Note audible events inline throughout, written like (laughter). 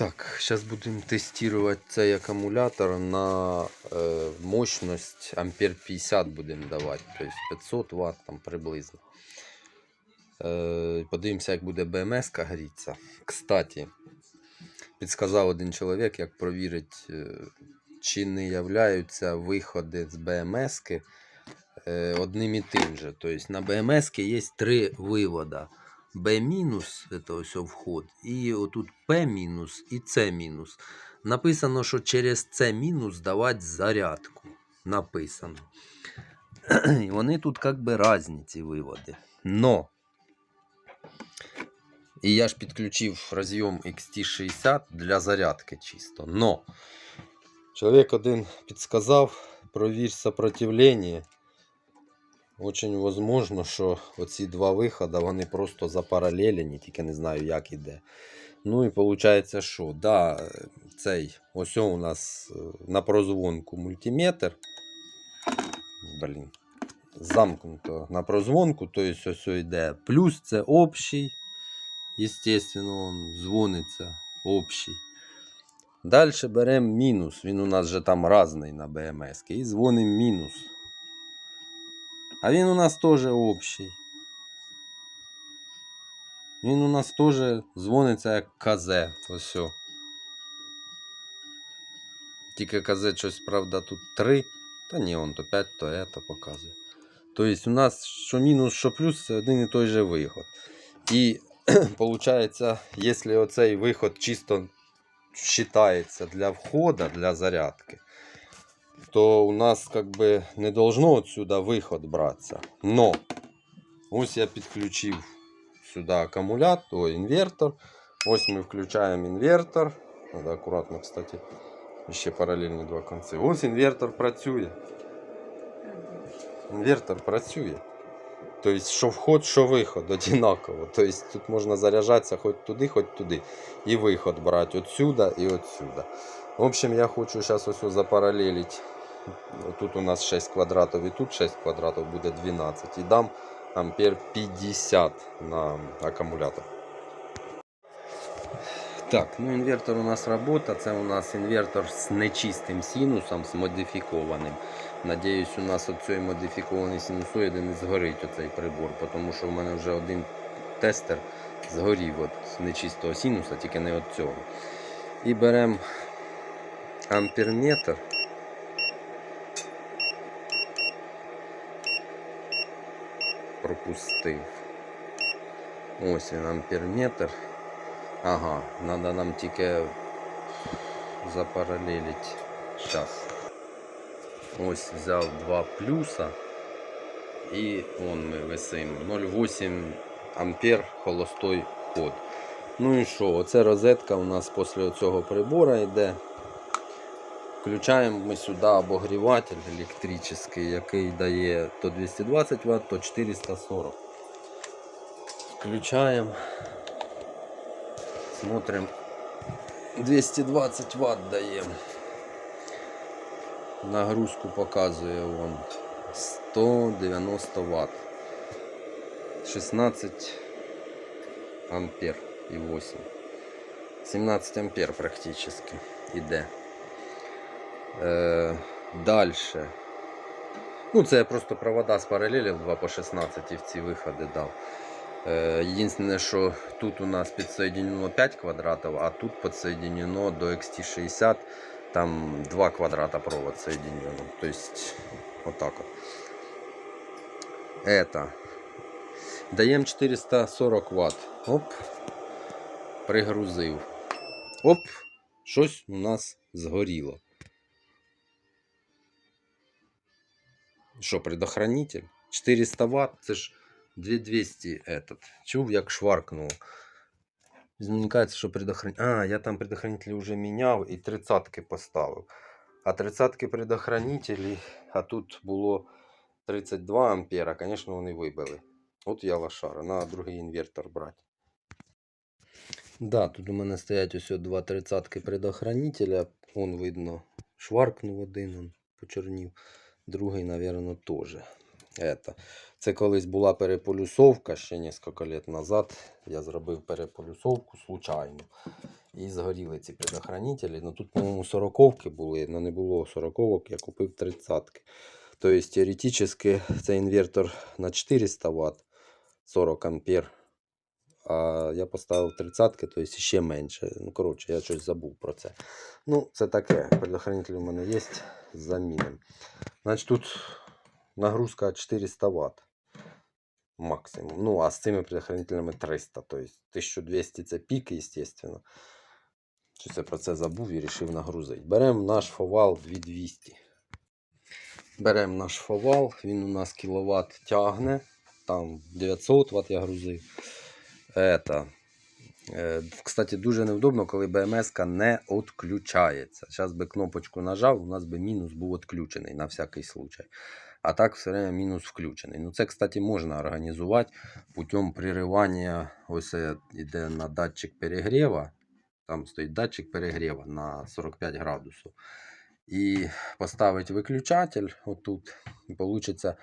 Так, зараз будемо тестувати цей акумулятор на е, мощність ампер 50 будемо давати, тобто 500 Вт там приблизно. Е, подивимося, як буде БМС грітися. Кстати, підсказав один чоловік, як провірити, е, чи не являються виходи з БМС е, одним і тим же. Тобто на БМС є три вивода. B це ось вход, і отут P і C. Написано, що через C давати зарядку. Написано. (clears throat) І вони тут як би різні ці виводи. Но. І я ж підключив розйом XT60 для зарядки чисто. Но. Чоловік один підсказав, провір сопротивлення. Очень возможно, що оці два виходи вони просто запаралелені, тільки не знаю, як іде. Ну і виходить, що да, цей ось у нас е, на прозвонку мультиметр. Блін. Замкнуто на прозвонку, тобто ось йде. Плюс це общий. Естественно, он дзвониться общий. Далі беремо мінус. Він у нас же там разний на БМС. І дзвонимо мінус. А він у нас теж общий. Він у нас теж дзвониться як КЗ. Ось. Тільки КЗ щось, правда, тут 3. Та ні, он то 5, то это показує. Тобто у нас що мінус, що плюс, це один і той же виход. І (clears throat) виходить, якщо оцей виход чисто вважається для входу, для зарядки, то у нас как бы не должно отсюда выход браться. Но ось я підключив сюди акумулятор, о, інвертор. Ось ми включаємо інвертор. Надо акуратно, кстати, ще паралельні два конці. Ось інвертор працює. Інвертор працює. Тобто, що вход, що виход (laughs) одинаково. Тобто тут можна заряджатися хоч туди, хоч туди. І виход брати отсюда і отсюда. В общем, я хочу зараз ось запаралелити. Тут у нас 6 квадратів і тут 6 квадратів буде 12. І дам ампер 50 на акумулятор. Так, ну інвертор у нас робота. Це у нас інвертор з нечистим синусом, з модифікованим. Надіюсь, у нас оцей модифікований синусоїд не згорить оцей прибор, тому що в мене вже один тестер згорів от нечистого синуса, тільки не від цього. І беремо амперметр. Пропустив. Ось він амперметр. Ага, треба нам тільки запаралелити. Зараз. Ось взяв два плюса. І вон ми висимо. 0,8 ампер холостой ход. Ну і що? Оце розетка у нас після цього прибора йде. Включаємо ми сюди обогріватель електричний, який дає то 220 Вт, то 440. Включаємо. Смотрим. 220 Вт даємо. Нагрузку показує вон 190 Вт. 16 ампер і 8. 17 ампер практически іде. Е, Дальше. Ну, це я просто провода з паралелів 2 по 16 і в ці виходи дав. Е, Єдине, що тут у нас підсоєднено 5 квадратів, а тут підсоєднено до XT60 там 2 квадрата провод соединено. То есть вот. Это. Даємо 440 Вт. Оп. Пригрузив. Оп. Щось у нас згоріло. Що, предохранитель? 400 Вт, це ж 2200 этот. Чув, як шваркнув. Мені кажется, що предохранитель. А, я там предохранителі вже міняв і 30-ки поставив. А 30-ки предохранителі, а тут було 32 ампера, звісно, вони вибили. От я лошара, на другий інвертор брати. Да, тут у мене стоять ось два 30-ки предохранителя. Вон видно, шваркнув один, он почорнів. Другий, напевно, теж. Это. Це колись була переполюсовка ще кілька років назад. Я зробив переполюсовку случайно. І згоріли ці предохранителі. Ну тут, по-моєму, 40 були, але не було 40 я купив 30 Тобто, теоретично, цей інвертор на 400 Вт 40 ампер. А я поставив 30 тобто ще менше. Ну, коротше, я щось забув про це. Ну, це таке. Предохранитель у мене є. Замінимо. Значить, тут нагрузка 400 Вт максимум. Ну, а з цими предохранителями 300. Тобто 1200 це пік, естественно. Щось я про це забув і вирішив нагрузити. Беремо наш фовал 2200. Беремо наш фовал, він у нас кіловат тягне. Там 900 Вт я грузив. Это. Е, Кстати, дуже невдобно, коли БМС не відключається. Зараз би кнопочку нажав, у нас би мінус був відключений на всякий случай. А так все время мінус включений. Ну це, кстати, можна організувати путем приривання. Ось е, іде на датчик перегріва. Там стоїть датчик перегріва на 45 градусів. І поставити виключатель отут. І вийде,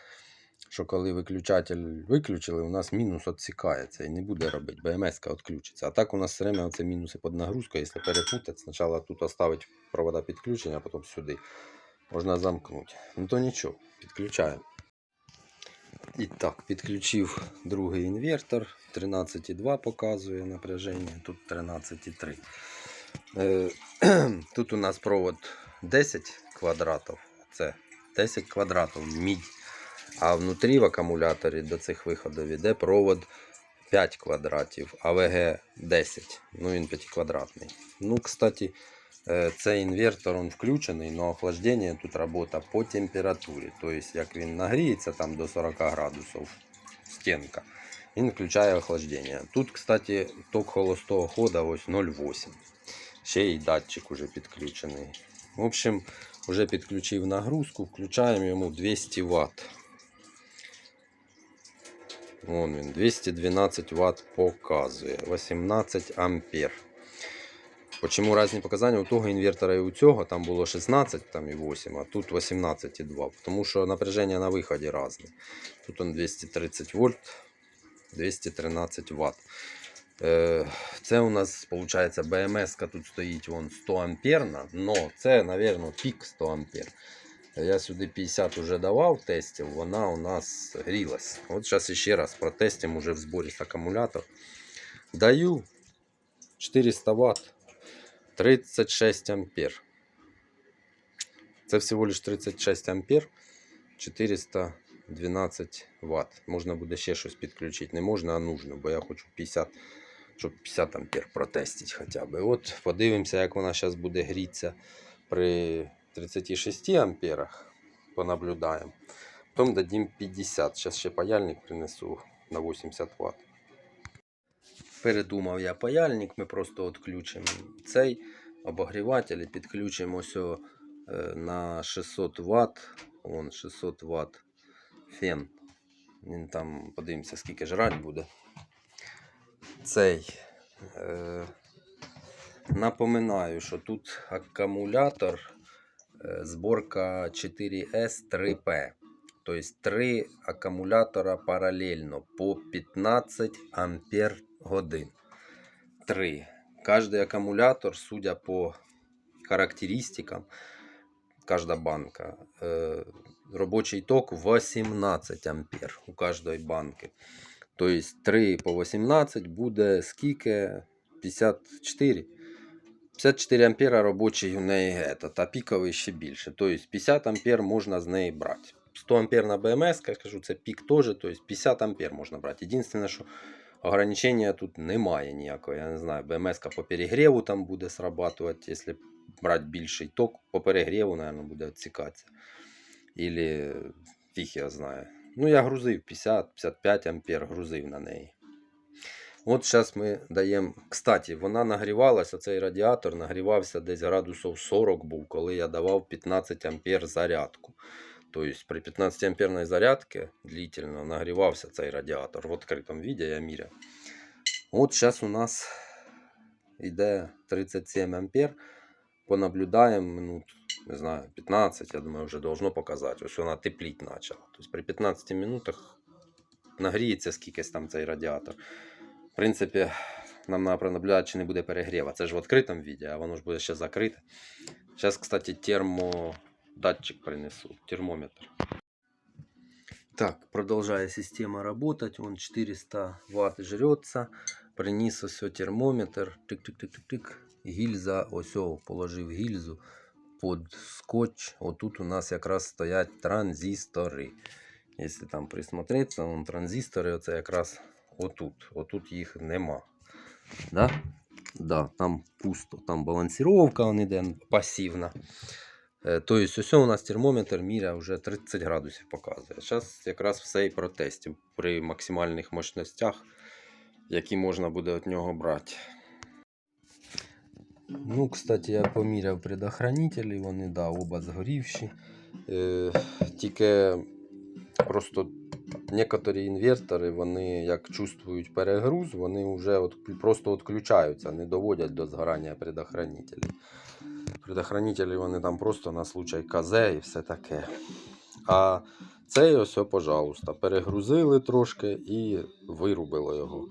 що коли виключатель виключили, у нас мінус відсікається і не буде робити. БМС відключиться. А так у нас все время оце мінуси під нагрузкою. Якщо перепутати, спочатку тут оставити провода підключення, а потім сюди. Можна замкнути. Ну то нічого, підключаємо. І так, підключив другий інвертор. 13,2 показує напряження, тут 13,3. Е, (clears throat) Тут у нас провод 10 квадратів. Це 10 квадратів мідь. А внутрі в акумуляторі до цих виходів йде провод 5 квадратів, АВГ 10. Ну він 5 квадратний. Ну, кстати, е, цей інвертор он включений, але охлаждення тут робота по температурі. Тобто, як він нагріється там до 40 градусів стінка, він включає охлаждення. Тут, кстати, ток холостого хода ось 0,8. Ще й датчик уже підключений. В общем, вже підключив нагрузку, включаємо йому 200 Вт. Вон він, 212 Вт показує, 18 ампер. Почему різні показання у того інвертора і у цього? Там було 16 там і 8, а тут 18,2. Тому що напряження на виході різне. Тут он 230 вольт, 213 Вт. Е, Це у нас виходить БМС тут стоїть вон 100 амперна, но це, мабуть, пік 100 ампер. Я сюди 50 вже давав тестів, вона у нас грілась. От зараз ще раз протестимо уже в зборі з акумулятор. Даю 400 Вт, 36 ампер. Це всього лиш 36 ампер, 412 Вт. Можна буде ще щось підключити. Не можна, а нужно, бо я хочу 50, щоб 50 ампер протестити хоча б. От подивимося, як вона зараз буде грітися при 36 амперах. Понаблюдаємо. Потім дадим 50. Зараз ще паяльник принесу на 80 Вт. Передумав я паяльник, ми просто відключимо цей обогріватель і підключимо ось е, на 600 Вт. Вон 600 Вт фен. Він там, подивимося, скільки жрать буде. Цей. Е, напоминаю, що тут акумулятор е, зборка 4S 3P. Тобто 3 акумулятора паралельно по 15 ампер годин. 3. Каждый аккумулятор, судя по характеристикам, каждая банка, э, робочий ток 18 ампер у каждой банки. То есть 3 по 18 буде скільки? 54. 54 ампера робочий у неї этот, а піковий ще більше. Тобто 50 ампер можна з неї брати. 100 ампер на БМС, я скажу, це пік теж, тобто 50 ампер можна брати. Єдине, що ограничення тут немає ніякого. Я не знаю, БМС по перегріву там буде срабатувати, якщо брати більший ток, по перегріву, мабуть, буде відсікатися. Ілі фіг я знаю. Ну, я грузив 50-55 ампер, грузив на неї. От зараз ми даємо. Кстати, вона нагрівалася, цей радіатор нагрівався десь градусів 40 був, коли я давав 15 ампер зарядку. Тобто при 15 амперной зарядке длительно нагрівався цей радіатор. В відкритому віді я міряв. От зараз у нас йде 37 ампер. Понаблюдаємо минут, не знаю, 15, я думаю, вже должно показати. Ось вона тепліть почала. Тобто при 15 минутах нагріється скількись там цей радіатор. Принципі, нам треба пронаблюдати, чи не буде перегріва. Це ж в відкритому віді, а воно ж буде ще закрите. Зараз, кстати, термодатчик принесу, термометр. Так, продолжая система работать. Вон 400 ватт жрется. Приніс ось термометр. Тик-тик-тик-тик-тик. Гільза, ось положив гільзу під скотч. Отут у нас якраз стоять транзистори. Якщо там присмотреться, вон транзистори, оце якраз отут. Отут їх нема. Да? Да, там пусто. Там балансировка он іде пасивна. Е, Тобто, ось у нас термометр міря вже 30 градусів показує. Зараз якраз все і протестимо при максимальних мощностях, які можна буде від нього брати. Ну, кстати, я поміряв предохранителі, вони да, оба згорівші. Е, тільки просто некоторі інвертори, вони як чувствують перегруз, вони вже от, просто відключаються, не доводять до згорання предохранителів. Предохранителі вони там просто на случай КЗ і все таке. А цей ось, пожалуйста, перегрузили трошки і вирубило його.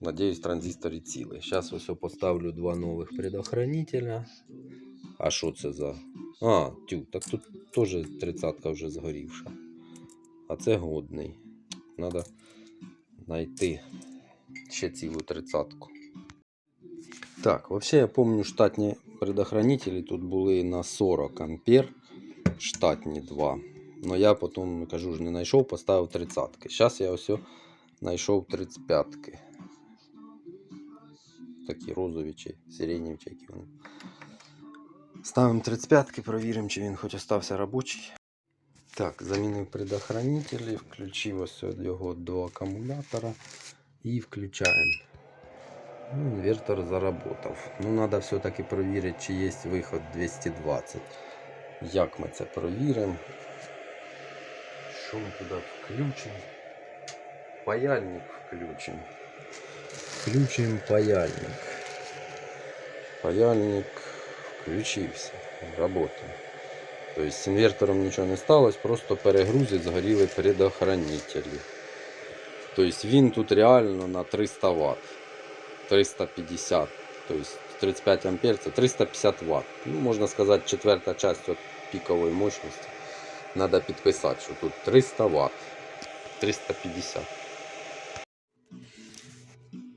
Надіюсь, транзистори цілий. Зараз ось поставлю два нових предохранителя. А що це за. А, тю, так тут теж тридцятка вже згорівша. А це годний. Надо знайти ще цілу тридцатку. Так, вообще я помню штатні предохранителі тут були на 40 ампер. Штатні два. Но я потім, кажу ж, не знайшов, поставив 30. Зараз я ось знайшов 35. Такі розові чи сиренєві, чи які вони. Ставимо 35, провіримо, чи він хоч остався робочий. Так, замінив предохранителі, включив ось його до акумулятора і включаємо. Ну, Інвертор заработав. Ну, треба все-таки перевірити, чи є виход 220. Як ми це перевіримо? Що ми туди включимо? Паяльник включимо. Включимо паяльник. Паяльник включився. Работає. Тобто з інвертором нічого не сталося, просто перегрузить, згоріли предохранителі. Тобто він тут реально на 300 Вт. 350, то есть 35 ампер, це 350 Вт. Ну, можна сказати, четверта часть пікової мощності. Надо підписати, що тут 300 Вт. 350.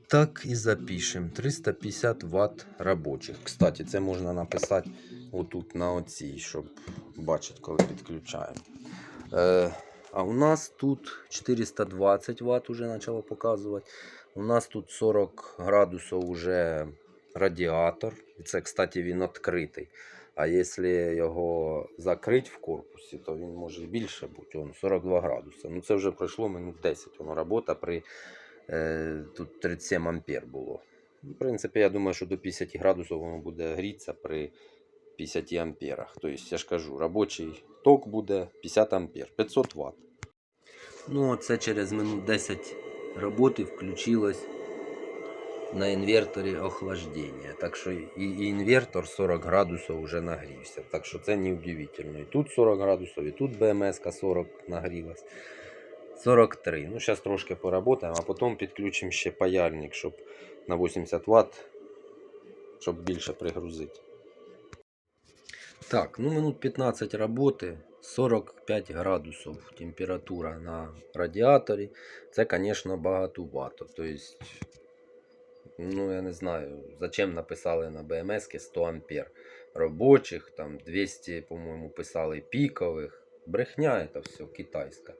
Так і запишемо. 350 Вт робочих. Кстати, це можна написати отут на оцій, щоб бачити, коли підключаємо. Е, а у нас тут 420 Вт уже почало показувати. У нас тут 40 градусів уже радіатор. І це, кстати, він відкритий. А якщо його закрити в корпусі, то він може більше бути. Он 42 градуси. Ну це вже пройшло минут 10. Воно робота при е, тут 37 ампер було. В принципі, я думаю, що до 50 градусів воно буде грітися при 50 амперах. Тобто, я ж кажу, робочий ток буде 50 ампер, 500 Вт. Ну, це через минут 10 роботи включилось на інверторі охлаждення. Так що і, інвертор 40 градусів вже нагрівся. Так що це не удивительно. І тут 40 градусів, і тут БМС 40 нагрілась. 43. Ну, зараз трошки поработаємо, а потім підключимо ще паяльник, щоб на 80 Вт, щоб більше пригрузити. Так, ну минут 15 роботи, 45 градусів температура на радіаторі. Це, звісно, багатувато. Тобто, ну я не знаю, зачем написали на БМС 100 ампер робочих, там 200, по-моєму, писали пікових. Брехня це все китайська.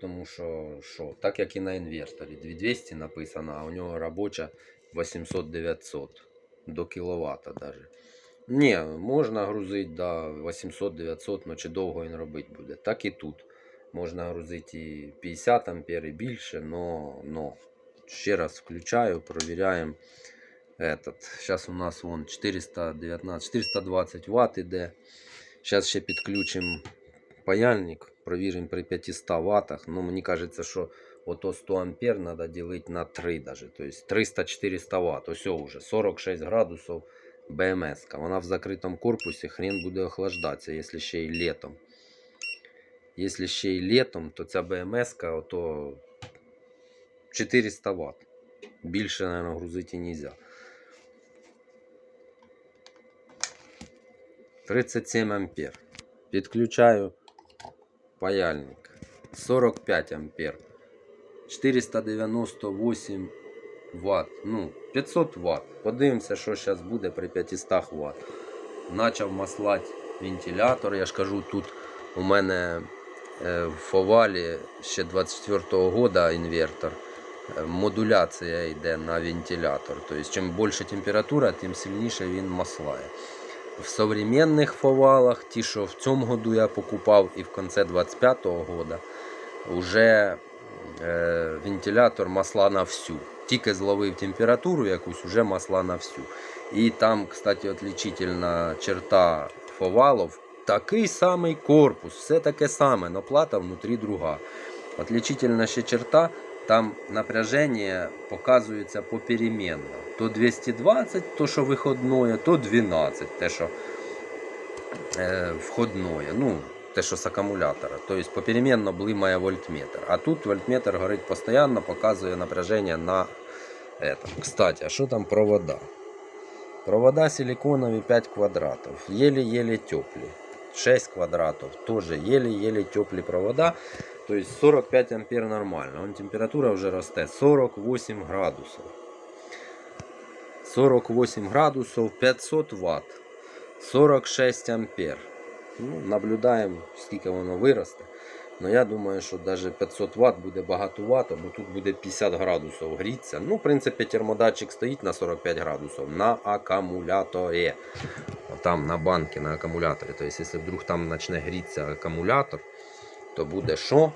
Тому що, що, так як і на інверторі, 2200 написано, а у нього робоча 800-900 до кіловата даже. Ні, можна грузити до 800-900, але чи довго він робити буде. Так і тут. Можна грузити і 50 ампер і більше, но, но. Ще раз включаю, провіряємо. Зараз у нас вон 419, 420 Вт іде. Зараз ще підключимо паяльник, провіримо при 500 Вт. Ну, мені кажеться, що ото 100 ампер треба ділити на 3 даже. Тобто 300-400 Вт. Ось вже 46 градусів. БМС. -ка. Вона в закритому корпусі хрен буде охлаждатися, якщо ще й літом. Якщо ще й літом, то ця БМС ото 400 Вт. Більше, мабуть, грузити не можна. 37 ампер. Підключаю паяльник. 45 ампер. 498 Вт. Ну, 500 Вт. Подивимося, що зараз буде при 500 Вт. Начав маслати вентилятор. Я ж кажу, тут у мене е, в Фовалі ще 24-го года інвертор. Е, Модуляція йде на вентилятор. Тобто, чим більше температура, тим сильніше він маслає. В современних фовалах, ті, що в цьому году я покупав і в кінці 25-го года, вже е, вентилятор масла на всю. Тільки зловив температуру якусь, вже масла на всю. І там, кстати, отличительна черта фовалов, такий самий корпус, все таке саме, но плата внутрі друга. Отличительна ще черта, там напряження показується попеременно. То 220, то що виходное, то 12, те, що е, входное. Ну, те, що з акумулятора. Тобто попеременно блимає вольтметр. А тут вольтметр горить постійно, показує напряження на это. Кстати, а що там провода? Провода силиконові 5 квадратів. Еле-еле теплі. 6 квадратів. Тоже еле-еле теплі провода. То есть 45 ампер нормально. Вон температура вже росте 48 градусів. 48 градусів 500 Вт. 46 ампер. Ну, наблюдаємо, скільки воно виросте. Ну я думаю, що навіть 500 Вт буде багатувато, бо тут буде 50 градусів грітися. Ну, в принципі, термодатчик стоїть на 45 градусів на акумуляторі. Там на банці на акумуляторі. Тобто, якщо вдруг там почне грітися акумулятор, то буде що?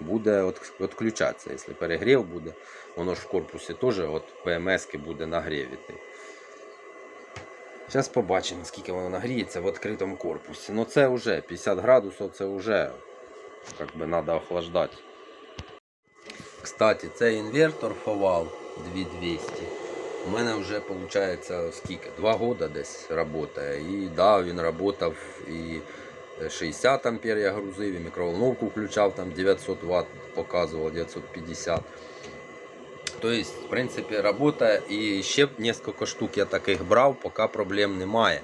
Буде відключатися. Якщо перегрів буде, воно ж в корпусі теж от ПМС буде нагрів іти. Зараз побачимо, скільки воно нагріється в відкритому корпусі. Ну це вже 50 градусів, це вже как би треба охлаждати. Кстати, цей інвертор Фовал 2200. У мене вже виходить скільки? Два роки десь працює. І да, він працював і 60 ампер я грузив, і мікроволновку включав, там 900 Вт показував, 950. Тобто, в принципі, робота і ще кілька штук я таких брав, поки проблем немає.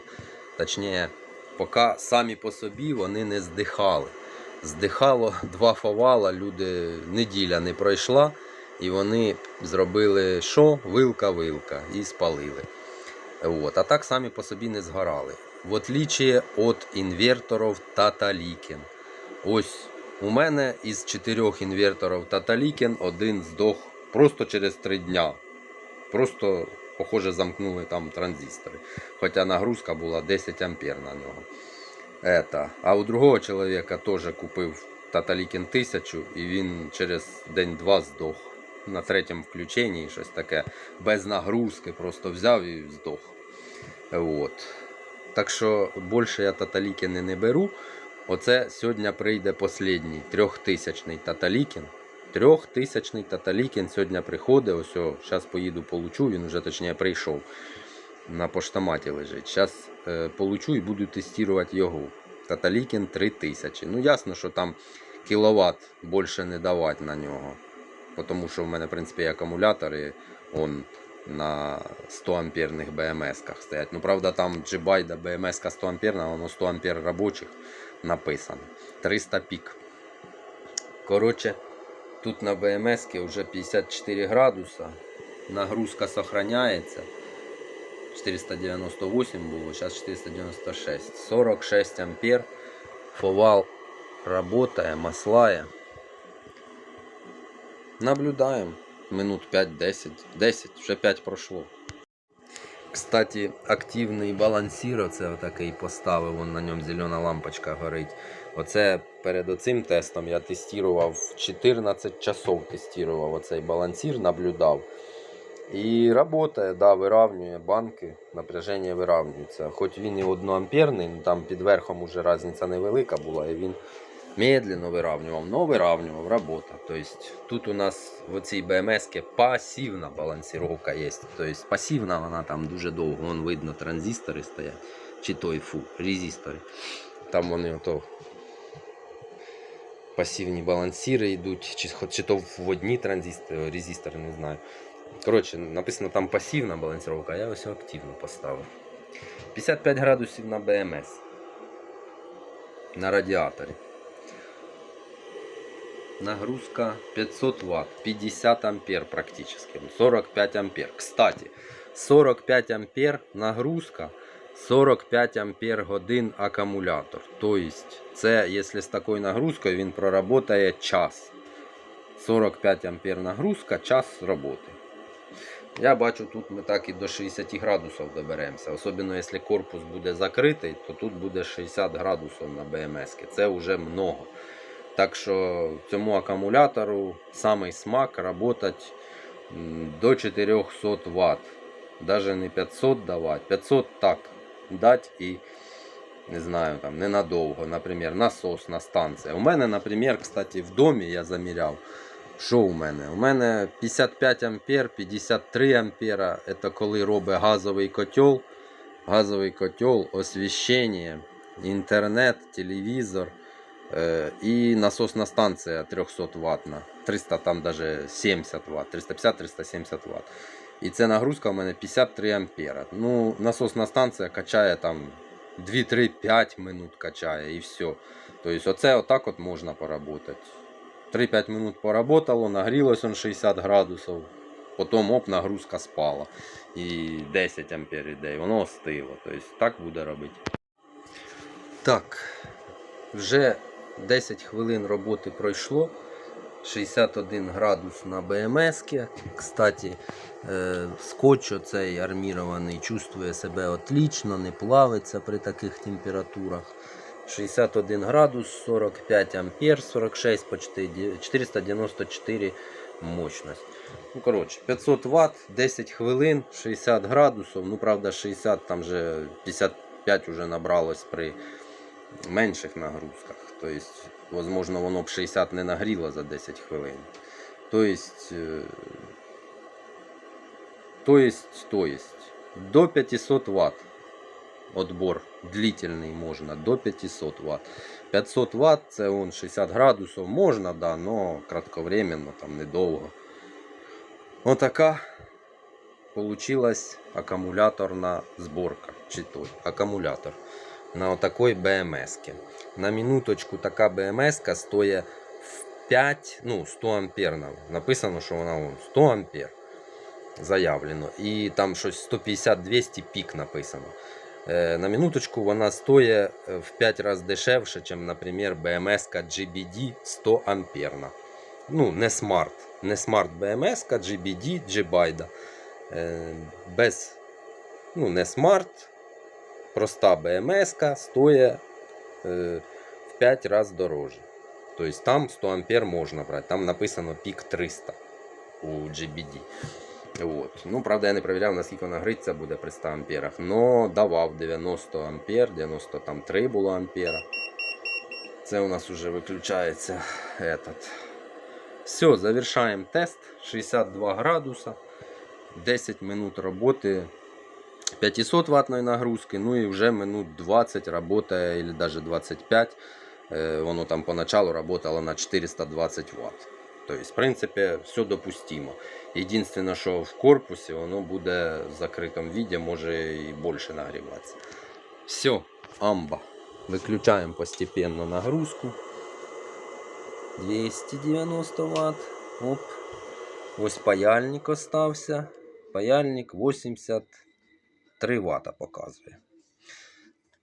Точніше, поки самі по собі вони не здихали. Здихало два фовала, люди неділя не пройшла, і вони зробили що? Вилка-вилка і спалили. От. А так самі по собі не згорали. В отличие від інверторів Таталікен. Ось у мене із чотирьох інверторів Таталікен один здох просто через три дня. Просто, похоже, замкнули там транзистори. Хоча нагрузка була 10 ампер на нього. Это. А у другого чоловіка теж купив Таталікін 1000 і він через день-два здох. На третьому включенні щось таке. Без нагрузки просто взяв і здох. От. Так що більше я Таталікіни не беру. Оце сьогодні прийде останній трьохтисячний Таталікін. Трьохтисячний Таталікін сьогодні приходить. Ось, зараз поїду получу, він вже точніше прийшов. На поштоматі лежить. Зараз е, получу і буду тестувати його. Таталікін 3000. Ну ясно, що там кіловат більше не давати на нього. Тому що в мене, в принципі, акумулятори. Он на 100 амперних BMS-ках стоять. Ну, правда, там Джибайда BMS 100 амперна, воно 100 ампер робочих написано. 300 пік. Коротше, тут на BMS вже 54 градуса. Нагрузка сохраняється. 498 було, зараз 496. 46 ампер. Фовал работає, маслає. Наблюдаємо. Минут 5-10. 10, вже 5 пройшло. Кстати, активний балансір, оце отакий поставив, вон на ньому зелена лампочка горить. Оце перед оцим тестом я тестував 14 часов тестував оцей балансір, наблюдав. І працює, да, виравнює банки, напряження виравнюється. Хоч він і одноамперний, там під верхом уже різниця невелика була, і він медленно виравнював, но виравнював, робота. Тобто тут у нас в цій БМС пасивна балансировка є. Тобто пасивна вона там дуже довго. Вон видно транзистори стоять. Чи той фу, резистори. Там вони ото пасивні балансири йдуть, чи, чи то в одні транзистори, резистори, не знаю. Коротше, написано там пасивна балансировка, а я ось активну поставив. 55 градусів на БМС. На радіаторі. Нагрузка 500 Вт, 50 ампер практически, 45 ампер. Кстати, 45 ампер нагрузка, 45 ампер годин акумулятор. Тобто, це, якщо з такою нагрузкою, він проработає час. 45 ампер нагрузка, час роботи. Я бачу, тут ми так і до 60 градусів доберемося. Особливо, якщо корпус буде закритий, то тут буде 60 градусів на БМС. Це вже много. Так що цьому акумулятору самий смак работать до 400 Вт. Даже не 500 давати. 500 так дать і не знаю, там ненадовго, наприклад, насосна станція. У мене, наприклад, кстати, в домі я заміряв. Що у мене? У мене 55 ампер, 53 ампера. Це коли робить газовий котел. Газовий котел, освіщення, інтернет, телевізор. Е, і насосна станція 300 ватна. 300 там даже 70 Вт, 350-370 Вт. І це нагрузка у мене 53 ампера. Ну, насосна станція качає там 2-3-5 минут качає і все. Тобто оце отак от можна поработати. 3-5 минут поработало, нагрілось он 60 градусів, потім оп, нагрузка спала. І 10 ампер іде, воно остило. Тобто так буде робити. Так, вже 10 хвилин роботи пройшло. 61 градус на БМС. Кстати, е, скотч оцей армірований чувствує себе отлично, не плавиться при таких температурах. 61 градус, 45 ампер, 46 почти 494 мощность. Ну, коротше, 500 Вт, 10 хвилин, 60 градусів. Ну, правда, 60 там вже 55 вже набралось при менших нагрузках. Тобто, возможно, воно б 60 не нагріло за 10 хвилин. Тобто, е, то есть, то есть, до 500 Вт отбор длительний можна до 500 Вт. 500 Вт це он 60 градусів можна, да, но кратковременно, там недовго. Отака получилась акумуляторна зборка. Чи той акумулятор на отакой БМС. На минуточку така БМС стоїть в 5, ну 100 ампер. Написано, що вона вон, 100 ампер заявлено. І там щось 150-200 пік написано. Е, На минуточку вона стоїть е, в 5 разів дешевше, ніж, наприклад, BMS GBD 100 амперна. Ну, не смарт. Не смарт BMS GBD G-Bida. Без, ну, не смарт. Проста BMS стоїть е, в 5 разів дороже. Тобто там 100 ампер можна брати. Там написано пік 300 у GBD. От. Ну, правда, я не перевіряв, наскільки вона гриться буде при 100 амперах. Но давав 90 ампер, 93 було ампера. Це у нас вже виключається этот. Все, завершаємо тест. 62 градуса. 10 минут роботи 500 ваттної нагрузки. Ну і вже минут 20 работає, или даже 25. Е, Воно там поначалу работало на 420 Вт. Тобто, в принципі, все допустимо. Єдине, що в корпусі воно буде в закритому віді, може і більше нагріватися. Все, амба. Виключаємо постепенно нагрузку. 290 Вт. Оп. Ось паяльник остався. Паяльник 83 Вт показує.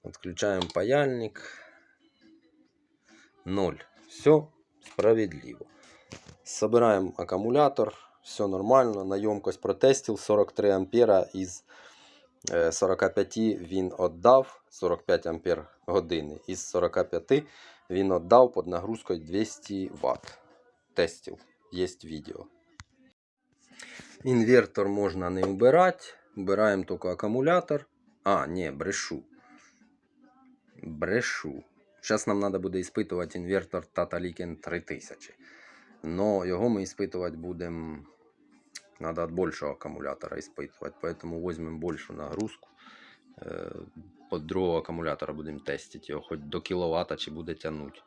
Відключаємо паяльник. 0. Все справедливо. Собираем аккумулятор, все нормально, на ємкость протестив 43 ампера із е, 45 він віддав 45 ампер години. Із 45 він віддав під нагрузкою 200 Вт. Тестив, є відео. Інвертор можна не вбирати, вбираємо тільки акумулятор. А, ні, брешу. Брешу. Зараз нам треба буде іспитувати інвертор Tata Liken 3000. Но його ми іспитувати будемо. Надо від більшого акумулятора іспитувати, поэтому візьмемо більшу нагрузку. Е, Под другого акумулятора будемо тестити його, хоч до кіловата чи буде тягнути.